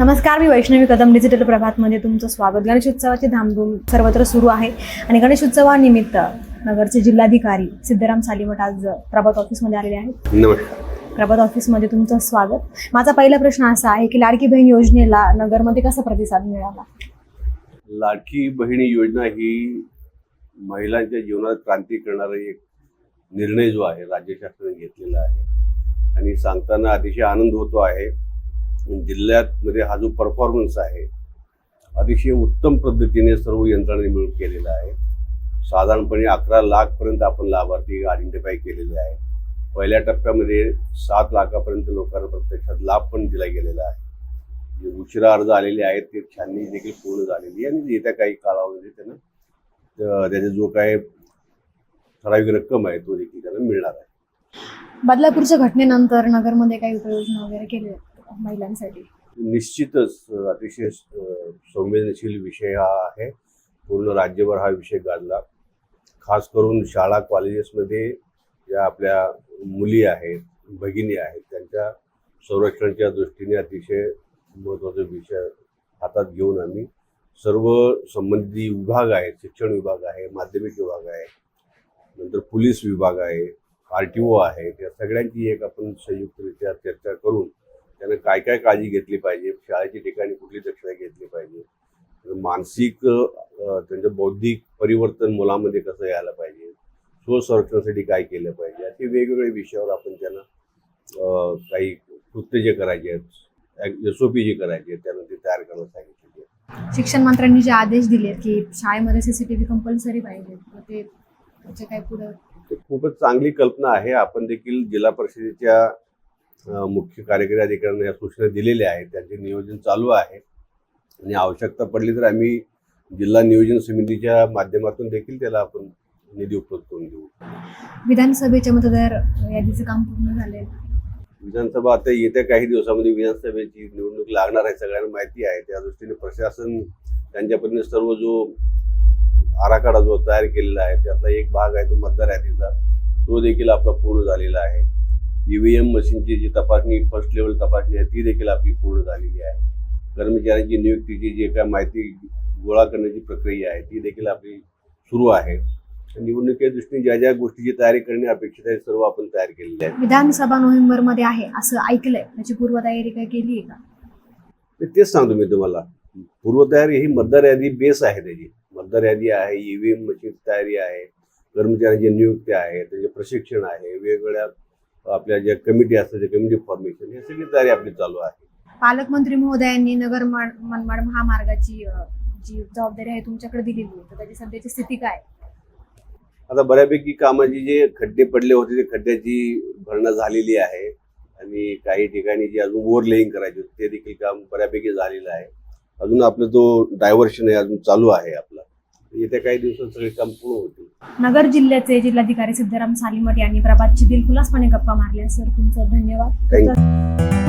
नमस्कार मी वैष्णवी कदम डिजिटल प्रभातमध्ये तुमचं स्वागत. गणेश उत्सवाची धामधूम सर्वत्र सुरू आहे आणि गणेश उत्सवानिमित्त नगरचे जिल्हाधिकारी सिद्धराम सालीमठ आज प्रभात ऑफिसमध्ये आलेले आहेत. नमस्कार. प्रभात ऑफिसमध्ये तुमचं स्वागत. माझा पहिला प्रश्न असा आहे की लाडकी बहीण योजनेला नगरमध्ये कसा प्रतिसाद मिळाला? लाडकी बहिणी योजना ही महिलांच्या जीवनात क्रांती करणारा एक निर्णय जो आहे राज्य शासनाने घेतलेला आहे. आणि सांगताना अतिशय आनंद होतो आहे. जिल्ह्यात मध्ये हा जो परफॉर्मन्स आहे अतिशय उत्तम पद्धतीने सर्व यंत्रणांनी मिळून केलेला आहे. साधारणपणे अकरा लाखपर्यंत आपण लाभार्थी आयडेंटिफाय केलेले आहे. पहिल्या टप्प्यामध्ये सात लाखापर्यंत लोकांना प्रत्यक्षात लाभ पण दिला गेलेला आहे. जे उशिरा अर्ज आलेले आहेत ते छाननी देखील पूर्ण झालेली आहे. आणि येत्या काही कालावधीमध्ये त्यांना त्याचा जो काय ठराविक रक्कम आहे तो देखील त्यांना मिळणार आहे. बदलापूरच्या घटनेनंतर नगरमध्ये काही उपाययोजना वगैरे केल्या महिलांसाठी. निश्चितच अतिशय संवेदनशील विषय हा आहे. पूर्ण राज्यभर हा विषय गाजला. खास करून शाळा कॉलेजेसमध्ये ज्या आपल्या मुली आहेत भगिनी आहेत त्यांच्या संरक्षणाच्या दृष्टीने अतिशय महत्त्वाचा विषय हातात घेऊन आम्ही सर्व संबंधित विभाग आहेत शिक्षण विभाग आहे माध्यमिक विभाग आहे नंतर पोलीस विभाग आहे आर टी ओ आहे या सगळ्यांची एक आपण संयुक्तरित्या चर्चा करून त्यांना काय काय काळजी घेतली पाहिजे? शाळेच्या ठिकाणी कुठली दक्षता घेतली पाहिजे? मानसिक त्यांचं बौद्धिक परिवर्तन मुलामध्ये कसं यायला पाहिजे? स्वसंरक्षणासाठी काय केलं पाहिजे? असे वेगवेगळे विषयावर आपण त्यांना काही कृत्य जे करायचे आहेत एस ओ पी जे करायचे आहेत त्यांना ते तयार करायला सांगितलेले आहे. शिक्षण मंत्र्यांनी जे आदेश दिलेत की शाळेमध्ये सीसीटीव्ही कंपल्सरी पाहिजे ते पुढं? खूपच चांगली कल्पना आहे. आपण देखील जिल्हा परिषदेच्या मुख्य कार्यकारी अधिकाऱ्यांना या सूचना दिलेल्या आहेत. त्यांचे नियोजन चालू आहे. आणि आवश्यकता पडली तर आम्ही जिल्हा नियोजन समितीच्या माध्यमातून देखील त्याला आपण निधी उपलब्ध करून देऊ. विधानसभेच्या मतदार यादीचं काम पूर्ण झालंय. विधानसभा आता येत्या काही दिवसामध्ये विधानसभेची निवडणूक लागणार आहे सगळ्यांना माहिती आहे. त्या दृष्टीने प्रशासन त्यांच्यापर्यंत सर्व जो आराखडा जो तयार केलेला आहे त्यातला एक भाग आहे तो मतदार यादीचा. तो देखील आपला पूर्ण झालेला आहे. ईव्हीएम मशीनची जी तपासणी फर्स्ट लेवल तपासणी आहे ती देखील आपली पूर्ण झालेली आहे. कर्मचाऱ्यांची नियुक्तीची जी काय माहिती गोळा करण्याची प्रक्रिया आहे ती देखील आपली सुरू आहे. निवडणुकीच्या दृष्टीने ज्या ज्या गोष्टीची तयारी करणे अपेक्षित आहे सर्व आपण तयार केलेले आहे. विधानसभा नोव्हेंबरमध्ये आहे असं ऐकलंय. त्याची पूर्वतयारी काय केली आहे का? तेच सांगतो मी तुम्हाला. पूर्वतयारी ही मतदार यादी बेस आहे त्याची. मतदार यादी आहे ईव्हीएम मशीन तयारी आहे कर्मचाऱ्यांची नियुक्ती आहे त्याचे प्रशिक्षण आहे वेगवेगळ्या आपल्या ज्या कमिटी असतात त्या कमिटी फॉर्मेशन ही सगळी तयारी आपली चालू आहे. पालकमंत्री महोदयांनी नगर मनमाड महामार्गाची जी जबाबदारी आहे तुमच्याकडे दिलेली आहे तर त्याची सध्याची स्थिती काय आता बऱ्यापैकी कामाची जे खड्डे पडले होते ते खड्ड्याची भरणा झालेली आहे. आणि काही ठिकाणी जे अजून ओव्हर लेईंग करायचे होते ते देखील काम बऱ्यापैकी झालेलं आहे. अजून आपलं जो डायव्हर्शन आहे अजून चालू आहे आपला. येत्या काही दिवसात सगळे काम पूर्ण होतील. नगर जिल्ह्याचे जिल्हाधिकारी सिद्धराम सालीमठ यांनी प्रभातची दिलखुलासपणे गप्पा मारल्या. सर तुमचं धन्यवाद.